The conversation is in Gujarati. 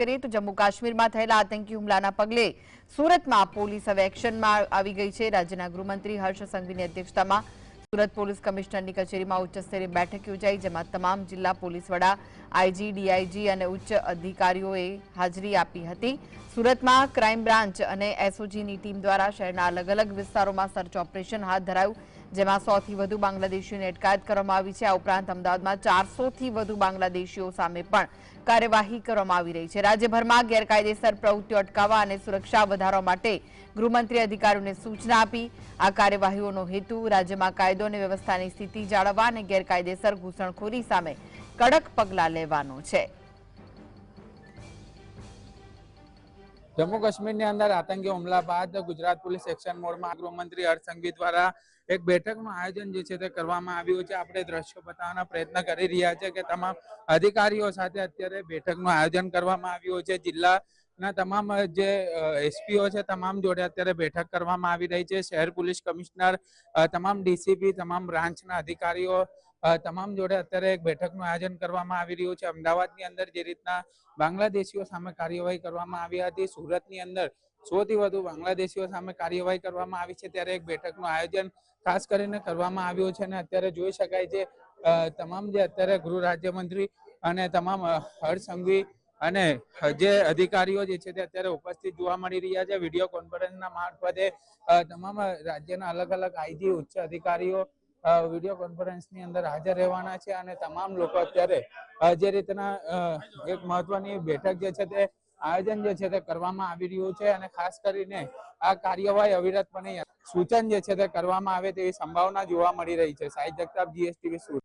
કરીએ તો જમ્મુ કાશ્મીરમાં થયેલા આતંકી હુમલાના પગલે સુરતમાં પોલીસ હવે એક્શનમાં આવી ગઈ છે. રાજ્યના ગૃહમંત્રી હર્ષ સંઘવીની અધ્યક્ષતામાં સુરત પોલીસ કમિશનરની કચેરીમાં ઉચ્ચ સ્તરીય બેઠક યોજાઈ, જેમાં તમામ જિલ્લા પોલીસ વડા આઈજી ડીઆઈજી અને ઉચ્ચ અધિકારીઓએ હાજરી આપી હતી. સુરતમાં ક્રાઇમ બ્રાન્ચ અને એસઓજીની ટીમ દ્વારા શહેરના અલગ અલગ વિસ્તારોમાં સર્ચ ઓપરેશન હાથ ધરાયું. જેમાં સોથી વધુ બાંગ્લાદેશીઓની અટકાયત કરવામાં આવી છે. આ ઉપરાંત અમદાવાદમાં ચારસોથી વધુ બાંગ્લાદેશીઓ સામે પણ કાર્યવાહી કરવામાં આવી રહી છે. રાજ્યભરમાં ગેરકાયદેસર પ્રવૃત્તિઓ અટકાવવા અને સુરક્ષા વધારવા માટે ગૃહમંત્રી અધિકારીઓને સૂચના આપી. આ કાર્યવાહીઓનો હેતુ રાજ્યમાં કાયદો અને વ્યવસ્થાની સ્થિતિ જાળવવા અને ગેરકાયદેસર ઘૂસણખોરી સામે કડક પગલાં લેવાનો છે. જમ્મુ કાશ્મીરની અંદર આતંકી હુમલા બાદ ગુજરાત પોલીસ એક્શન મોડમાં ગૃહમંત્રી હર્ષસંઘવી દ્વારા એક બેઠકનું આયોજન જે છે તે કરવામાં આવ્યું છે. આપણે દ્રશ્યો બતાવવાનો પ્રયત્ન કરી રહ્યા છે કે તમામ અધિકારીઓ સાથે અત્યારે બેઠકનું આયોજન કરવામાં આવ્યું છે. જિલ્લાના તમામ જે એસપીઓ છે તમામ જોડે અત્યારે બેઠક કરવામાં આવી રહી છે. શહેર પોલીસ કમિશનર તમામ ડીસીપી, તમામ બ્રાન્ચના અધિકારીઓ તમામ જોડે અત્યારે એક બેઠકનું આયોજન કરવામાં આવી રહ્યું છે. અમદાવાદની અંદર જે રીતના બાંગ્લાદેશીઓ સામે કાર્યવાહી કરવામાં આવી હતી, સુરતની અંદર સૌથી વધુ બાંગ્લાદેશીઓ સામે કાર્યવાહી કરવામાં આવી છે, ત્યારે એક બેઠકનું આયોજન ખાસ કરીને કરવામાં આવ્યું છે. અને અત્યારે જોઈ શકાય છે તમામ જે અત્યારે ગૃહ રાજ્યમંત્રી અને તમામ હરસંઘવી અને જે અધિકારીઓ જે છે તે અત્યારે ઉપસ્થિત જોવા મળી રહ્યા છે. વીડિયો કોન્ફરન્સના મારફતે તમામ રાજ્યના અલગ અલગ આઈજી, ઉચ્ચ અધિકારીઓ વીડિયો કોન્ફરન્સની અંદર હાજર રહેવાના છે અને તમામ લોકો અત્યારે જે રીતના એક મહત્વની બેઠક જે છે તે આયોજન જે છે તે કરવામાં આવી રહ્યું છે અને ખાસ કરીને આ કાર્યવાહી અવિરતપણે સૂચન જે છે તે કરવામાં આવે તેવી સંભાવના જોવા મળી રહી છે. સાહિત્ય જગતાપ, જીએસટીવી સુરત.